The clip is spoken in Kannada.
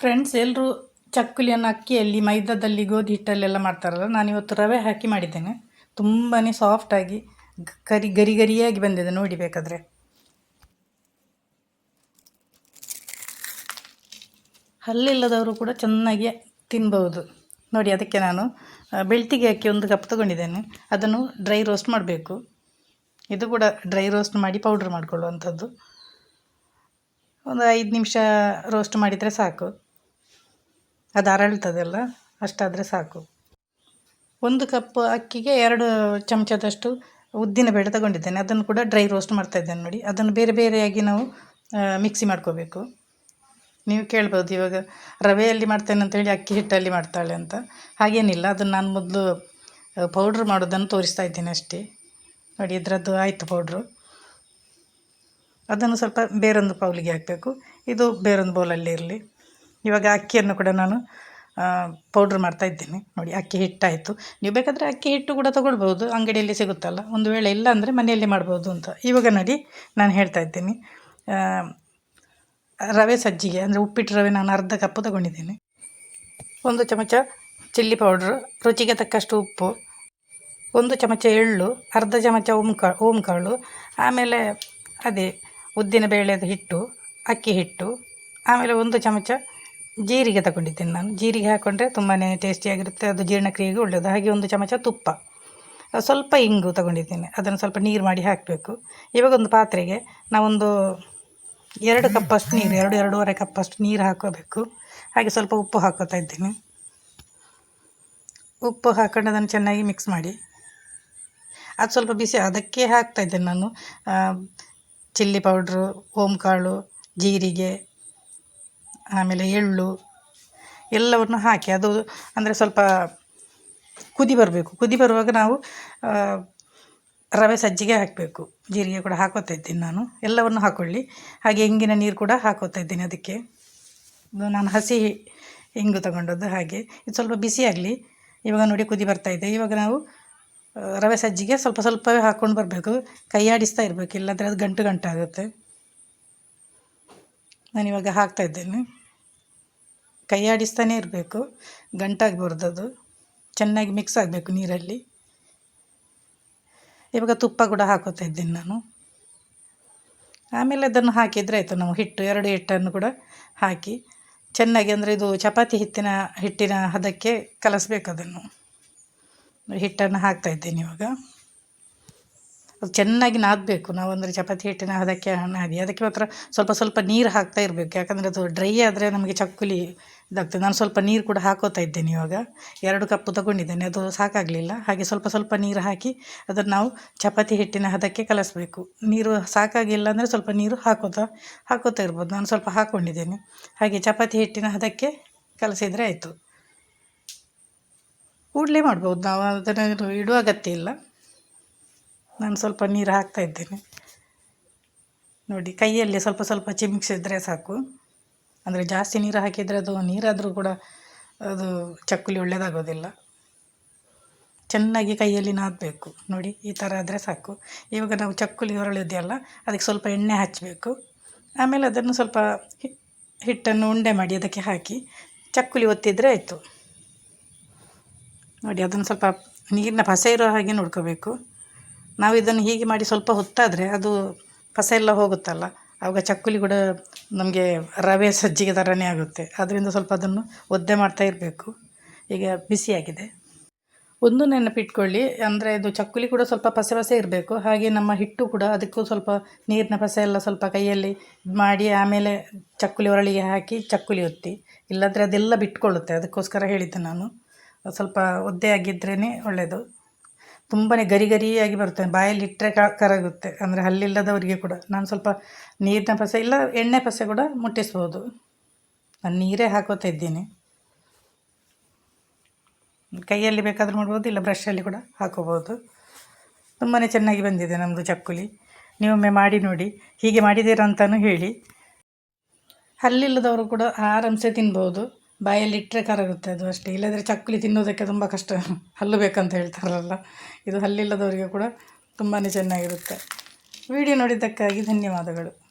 ಫ್ರೆಂಡ್ಸ್ ಎಲ್ಲರೂ ಚಕ್ಕುಲಿಯನ್ನು ಅಕ್ಕಿಯಲ್ಲಿ ಮೈದಾದಲ್ಲಿ ಗೋಧಿ ಹಿಟ್ಟಲ್ಲೆಲ್ಲ ಮಾಡ್ತಾರಲ್ಲ ನಾನು ಇವತ್ತು ರವೆ ಹಾಕಿ ಮಾಡಿದ್ದೇನೆ. ತುಂಬಾ ಸಾಫ್ಟಾಗಿ ಕರಿ, ಗರಿ, ಗರಿಯಾಗಿ ಬಂದಿದೆ ನೋಡಿ ಬೇಕಾದರೆ. ಹಲ್ಲಿಲ್ಲದವರು ಕೂಡ ಚೆನ್ನಾಗಿ ತಿನ್ಬೋದು ನೋಡಿ ಅದಕ್ಕೆ ನಾನು ಬೆಳ್ತಿಗೆ ಅಕ್ಕಿ ಒಂದು ಕಪ್ ತಗೊಂಡಿದ್ದೇನೆ. ಅದನ್ನು ಡ್ರೈ ರೋಸ್ಟ್ ಮಾಡಬೇಕು. ಇದು ಕೂಡ ಡ್ರೈ ರೋಸ್ಟ್ ಮಾಡಿ ಪೌಡ್ರ್ ಮಾಡಿಕೊಳ್ಳುವಂಥದ್ದು. ಒಂದು ಐದು ನಿಮಿಷ ರೋಸ್ಟ್ ಮಾಡಿದರೆ ಸಾಕು. ಅದು ಅರಳ್ತದಲ್ಲ, ಅಷ್ಟಾದರೆ ಸಾಕು. ಒಂದು ಕಪ್ ಅಕ್ಕಿಗೆ ಎರಡು ಚಮಚದಷ್ಟು ಉದ್ದಿನ ಬೇಳೆ ತಗೊಂಡಿದ್ದೇನೆ. ಅದನ್ನು ಕೂಡ ಡ್ರೈ ರೋಸ್ಟ್ ಮಾಡ್ತಾ ಇದ್ದೇನೆ ನೋಡಿ. ಅದನ್ನು ಬೇರೆ ಬೇರೆಯಾಗಿ ನಾವು ಮಿಕ್ಸಿ ಮಾಡ್ಕೋಬೇಕು. ನೀವು ಕೇಳ್ಬೋದು ಇವಾಗ, ರವೆಯಲ್ಲಿ ಮಾಡ್ತೇನೆ ಅಂತೇಳಿ ಅಕ್ಕಿ ಹಿಟ್ಟಲ್ಲಿ ಮಾಡ್ತಾಳೆ ಅಂತ. ಹಾಗೇನಿಲ್ಲ, ಅದನ್ನು ನಾನು ಮೊದಲು ಪೌಡ್ರ್ ಮಾಡೋದನ್ನು ತೋರಿಸ್ತಾ ಇದ್ದೀನಿ ಅಷ್ಟೇ. ನೋಡಿ, ಇದರದ್ದು ಆಯಿತು ಪೌಡ್ರು ಅದನ್ನು ಸ್ವಲ್ಪ ಬೇರೊಂದು ಪೌಲಿಗೆ ಹಾಕಬೇಕು. ಇದು ಬೇರೊಂದು ಬೌಲಲ್ಲಿ ಇರಲಿ. ಇವಾಗ ಅಕ್ಕಿಯನ್ನು ಕೂಡ ನಾನು ಪೌಡ್ರ್ ಮಾಡ್ತಾ ಇದ್ದೇನೆ. ನೋಡಿ, ಅಕ್ಕಿ ಹಿಟ್ಟಾಯಿತು. ನೀವು ಬೇಕಾದರೆ ಅಕ್ಕಿ ಹಿಟ್ಟು ಕೂಡ ತೊಗೊಳ್ಬೋದು ಅಂಗಡಿಯಲ್ಲಿ ಸಿಗುತ್ತಲ್ಲ. ಒಂದು ವೇಳೆ ಇಲ್ಲ ಅಂದರೆ ಮನೆಯಲ್ಲಿ ಮಾಡ್ಬೋದು ಅಂತ. ಇವಾಗ ನೋಡಿ, ನಾನು ಹೇಳ್ತಾ ಇದ್ದೀನಿ. ರವೆ ಸಜ್ಜಿಗೆ, ಅಂದರೆ ಉಪ್ಪಿಟ್ಟು ರವೆ ನಾನು ಅರ್ಧ ಕಪ್ಪು ತಗೊಂಡಿದ್ದೇನೆ. ಒಂದು ಚಮಚ ಚಿಲ್ಲಿ ಪೌಡ್ರು ರುಚಿಗೆ ತಕ್ಕಷ್ಟು ಉಪ್ಪು, ಒಂದು ಚಮಚ ಎಳ್ಳು, ಅರ್ಧ ಚಮಚ ಓಂಕಾ, ಓಂಕಾಳು, ಆಮೇಲೆ ಅದೇ ಉದ್ದಿನ ಬೇಳೆದ ಹಿಟ್ಟು, ಅಕ್ಕಿ ಹಿಟ್ಟು, ಆಮೇಲೆ ಒಂದು ಚಮಚ ಜೀರಿಗೆ ತಗೊಂಡಿದ್ದೇನೆ ನಾನು. ಜೀರಿಗೆ ಹಾಕ್ಕೊಂಡ್ರೆ ತುಂಬಾ ಟೇಸ್ಟಿಯಾಗಿರುತ್ತೆ ಅದು ಜೀರ್ಣಕ್ರಿಯೆಗೆ ಒಳ್ಳೆಯದು ಹಾಗೆ ಒಂದು ಚಮಚ ತುಪ್ಪ. ಸ್ವಲ್ಪ ಇಂಗು ತಗೊಂಡಿದ್ದೇನೆ. ಅದನ್ನು ಸ್ವಲ್ಪ ನೀರು ಮಾಡಿ ಹಾಕಬೇಕು. ಇವಾಗ ಒಂದು ಪಾತ್ರೆಗೆ ನಾವೊಂದು ಎರಡು ಕಪ್ಪಷ್ಟು ನೀರು, ಎರಡು, ಎರಡೂವರೆ ಕಪ್ಪಷ್ಟು ನೀರು ಹಾಕೋಬೇಕು. ಹಾಗೆ ಸ್ವಲ್ಪ ಉಪ್ಪು ಹಾಕೋತಾ ಇದ್ದೀನಿ. ಉಪ್ಪು ಹಾಕ್ಕೊಂಡು ಅದನ್ನು ಚೆನ್ನಾಗಿ ಮಿಕ್ಸ್ ಮಾಡಿ. ಅದು ಸ್ವಲ್ಪ ಬಿಸಿ, ಅದಕ್ಕೆ ಹಾಕ್ತಾ ಇದ್ದೇನೆ ನಾನು. ಚಿಲ್ಲಿ ಪೌಡ್ರು ಓಮ್ ಕಾಳು ಜೀರಿಗೆ ಆಮೇಲೆ ಎಳ್ಳು ಎಲ್ಲವನ್ನು ಹಾಕಿ ಅದು ಅಂದರೆ ಸ್ವಲ್ಪ ಕುದಿ ಬರಬೇಕು. ಕುದಿ ಬರುವಾಗ ನಾವು ರವೆ ಸಜ್ಜಿಗೆ ಹಾಕಬೇಕು. ಜೀರಿಗೆ ಕೂಡ ಹಾಕೋತಾ ಇದ್ದೀನಿ ನಾನು. ಎಲ್ಲವನ್ನು ಹಾಕೊಳ್ಳಿ. ಹಾಗೆ ಹೆಂಗಿನ ನೀರು ಕೂಡ ಹಾಕೋತಾ ಇದ್ದೀನಿ ಅದಕ್ಕೆ. ನಾನು ಹಸಿ ಹೆಂಗು ತಗೊಂಡದ್ದು ಹಾಗೆ. ಇದು ಸ್ವಲ್ಪ ಬಿಸಿ ಆಗಲಿ. ಇವಾಗ ನೋಡಿ ಕುದಿ ಬರ್ತಾ ಇದೆ. ಇವಾಗ ನಾವು ರವೆ ಸಜ್ಜಿಗೆ ಸ್ವಲ್ಪ ಸ್ವಲ್ಪವೇ ಹಾಕ್ಕೊಂಡು ಬರಬೇಕು. ಕೈ ಆಡಿಸ್ತಾ ಇರಬೇಕು. ಇಲ್ಲಾಂದರೆ ಅದು ಗಂಟು ಗಂಟಾಗುತ್ತೆ. ನಾನಿವಾಗ ಹಾಕ್ತಾ ಇದ್ದೇನೆ. ಕೈ ಇರಬೇಕು, ಗಂಟಾಗಿ ಬರ್ದದು, ಚೆನ್ನಾಗಿ ಮಿಕ್ಸ್ ಆಗಬೇಕು ನೀರಲ್ಲಿ. ಇವಾಗ ತುಪ್ಪ ಕೂಡ ಹಾಕೋತಾ ಇದ್ದೀನಿ ನಾನು. ಆಮೇಲೆ ಅದನ್ನು ಹಾಕಿದರೆ ಆಯಿತು, ನಾವು ಹಿಟ್ಟು, ಎರಡು ಹಿಟ್ಟನ್ನು ಕೂಡ ಹಾಕಿ, ಚೆನ್ನಾಗಿ ಅಂದರೆ ಇದು ಚಪಾತಿ ಹಿಟ್ಟಿನ ಹಿಟ್ಟಿನ ಹದಕ್ಕೆ ಕಲಸಬೇಕು ಅದನ್ನು. ಹಿಟ್ಟನ್ನು ಹಾಕ್ತಾ ಇದ್ದೀನಿ ಇವಾಗ. ಅದು ಚೆನ್ನಾಗಿ ನಾದಬೇಕು. ನಾವು ಅಂದರೆ ಚಪಾತಿ ಹಿಟ್ಟಿನ ಹದಕ್ಕೆ ನಾದಿ ಅದಕ್ಕೆ ಮಾತ್ರ ಸ್ವಲ್ಪ ಸ್ವಲ್ಪ ನೀರು ಹಾಕ್ತಾ ಇರಬೇಕು. ಯಾಕಂದರೆ ಅದು ಡ್ರೈ ಆದರೆ ನಮಗೆ ಚಕ್ಕುಲಿ ಇದಾಗ್ತದೆ. ನಾನು ಸ್ವಲ್ಪ ನೀರು ಕೂಡ ಹಾಕೋತಾ ಇದ್ದೇನೆ ಇವಾಗ. ಎರಡು ಕಪ್ಪು ತಗೊಂಡಿದ್ದೇನೆ. ಅದು ಸಾಕಾಗಲಿಲ್ಲ. ಹಾಗೆ ಸ್ವಲ್ಪ ಸ್ವಲ್ಪ ನೀರು ಹಾಕಿ ಅದನ್ನು ನಾವು ಚಪಾತಿ ಹಿಟ್ಟಿನ ಹದಕ್ಕೆ ಕಲಸಬೇಕು. ನೀರು ಸಾಕಾಗಿಲ್ಲ ಅಂದರೆ ಸ್ವಲ್ಪ ನೀರು ಹಾಕೋತಾ ಹಾಕೋತಾ ಇರ್ಬೋದು. ನಾನು ಸ್ವಲ್ಪ ಹಾಕ್ಕೊಂಡಿದ್ದೇನೆ ಹಾಗೆ ಚಪಾತಿ ಹಿಟ್ಟಿನ ಹದಕ್ಕೆ ಕಲಸಿದರೆ ಆಯಿತು. ಕೂಡಲೇ ಮಾಡ್ಬೋದು. ನಾವು ಅದನ್ನು ಇಡುವ ಅಗತ್ಯ ಇಲ್ಲ. ನಾನು ಸ್ವಲ್ಪ ನೀರು ಹಾಕ್ತಾ ಇದ್ದೇನೆ. ನೋಡಿ, ಕೈಯಲ್ಲಿ ಸ್ವಲ್ಪ ಸ್ವಲ್ಪ ಚಿಮುಕ್ಸಿದ್ರೆ ಸಾಕು. ಅಂದರೆ ಜಾಸ್ತಿ ನೀರು ಹಾಕಿದರೆ ಅದು ನೀರಾದರೂ ಕೂಡ ಅದು ಚಕ್ಕುಲಿ ಒಳ್ಳೆಯದಾಗೋದಿಲ್ಲ ಚೆನ್ನಾಗಿ ಕೈಯಲ್ಲಿ ನಾದಬೇಕು. ನೋಡಿ, ಈ ಥರ ಆದರೆ ಸಾಕು. ಇವಾಗ ನಾವು ಚಕ್ಕುಲಿ ಹೊರಳಿದೆಯಲ್ಲ, ಅದಕ್ಕೆ ಸ್ವಲ್ಪ ಎಣ್ಣೆ ಹಚ್ಚಬೇಕು ಆಮೇಲೆ ಅದನ್ನು ಸ್ವಲ್ಪ ಹಿಟ್ಟನ್ನು ಉಂಡೆ ಮಾಡಿ ಅದಕ್ಕೆ ಹಾಕಿ. ಚಕ್ಕುಲಿ ಒತ್ತಿದರೆ ಆಯಿತು. ನೋಡಿ, ಅದನ್ನು ಸ್ವಲ್ಪ ನೀರಿನ ಪಸೆ ಇರೋ ಹಾಗೆ ನೋಡ್ಕೋಬೇಕು. ನಾವು ಇದನ್ನು ಹೀಗೆ ಮಾಡಿ ಸ್ವಲ್ಪ ಹೊತ್ತಾದರೆ ಅದು ಪಸೆ ಎಲ್ಲ ಹೋಗುತ್ತಲ್ಲ ಆವಾಗ ಚಕ್ಕುಲಿ ಕೂಡ ನಮಗೆ ರವೆ ಸಜ್ಜಿಗೆ ಥರನೇ ಆಗುತ್ತೆ. ಅದರಿಂದ ಸ್ವಲ್ಪ ಅದನ್ನು ಒದ್ದೆ ಮಾಡ್ತಾ ಇರಬೇಕು. ಈಗ ಬಿಸಿಯಾಗಿದೆ ಒಂದು ನೆನಪಿಟ್ಕೊಳ್ಳಿ, ಅಂದರೆ ಇದು ಚಕ್ಕುಲಿ ಕೂಡ ಸ್ವಲ್ಪ ಪಸೆ ಪಸೆ ಇರಬೇಕು. ಹಾಗೆ ನಮ್ಮ ಹಿಟ್ಟು ಕೂಡ ಅದಕ್ಕೂ ಸ್ವಲ್ಪ ನೀರಿನ ಪಸೆ ಎಲ್ಲ ಸ್ವಲ್ಪ ಕೈಯಲ್ಲಿ ಮಾಡಿ ಆಮೇಲೆ ಚಕ್ಕುಲಿ ಒರಳಿಗೆ ಹಾಕಿ ಚಕ್ಕುಲಿ ಒತ್ತಿ. ಇಲ್ಲಾಂದರೆ ಅದೆಲ್ಲ ಬಿಟ್ಕೊಳ್ಳುತ್ತೆ. ಅದಕ್ಕೋಸ್ಕರ ಹೇಳಿದ್ದೆ ನಾನು. ಸ್ವಲ್ಪ ಒದ್ದೆ ಆಗಿದ್ದರೇ ಒಳ್ಳೆಯದು ತುಂಬಾ ಗರಿ ಗರಿಯಾಗಿ ಬರುತ್ತೆ. ಬಾಯಲ್ಲಿ ಇಟ್ಟರೆ ಕರಗುತ್ತೆ. ಅಂದರೆ ಹಲ್ಲಿಲ್ಲದವರಿಗೆ ಕೂಡ. ನಾನು ಸ್ವಲ್ಪ ನೀರಿನ ಪಸೆ, ಇಲ್ಲ ಎಣ್ಣೆ ಪಸೆ ಕೂಡ ಮುಟ್ಟಿಸ್ಬೋದು. ನಾನು ನೀರೇ ಹಾಕೋತಾ ಇದ್ದೀನಿ. ಕೈಯಲ್ಲಿ ಬೇಕಾದರೂ ಮಾಡ್ಬೋದು, ಇಲ್ಲ ಬ್ರಷಲ್ಲಿ ಕೂಡ ಹಾಕೋಬೋದು. ತುಂಬಾ ಚೆನ್ನಾಗಿ ಬಂದಿದೆ ನಮ್ಮದು ಚಕ್ಕುಲಿ. ನೀವೊಮ್ಮೆ ಮಾಡಿ ನೋಡಿ. ಹೀಗೆ ಮಾಡಿದ್ದೀರಾ ಅಂತಲೂ ಹೇಳಿ. ಹಲ್ಲಿಲ್ಲದವರು ಕೂಡ ಆರಾಮ್ಸೆ ತಿನ್ಬೋದು. ಬಾಯಲ್ಲಿ ಇಟ್ಟರೆ ಕರಗುತ್ತೆ ಅದು ಅಷ್ಟೇ. ಇಲ್ಲದ್ರೆ ಚಕ್ಕುಲಿ ತಿನ್ನೋದಕ್ಕೆ ತುಂಬ ಕಷ್ಟ. ಹಲ್ಲು ಬೇಕಂತ ಹೇಳ್ತಾರಲ್ಲ. ಇದು ಹಲ್ಲಿಲ್ಲದವರಿಗೆ ಕೂಡ ತುಂಬಾ ಚೆನ್ನಾಗಿರುತ್ತೆ. ವಿಡಿಯೋ ನೋಡಿದ್ದಕ್ಕಾಗಿ ಧನ್ಯವಾದಗಳು.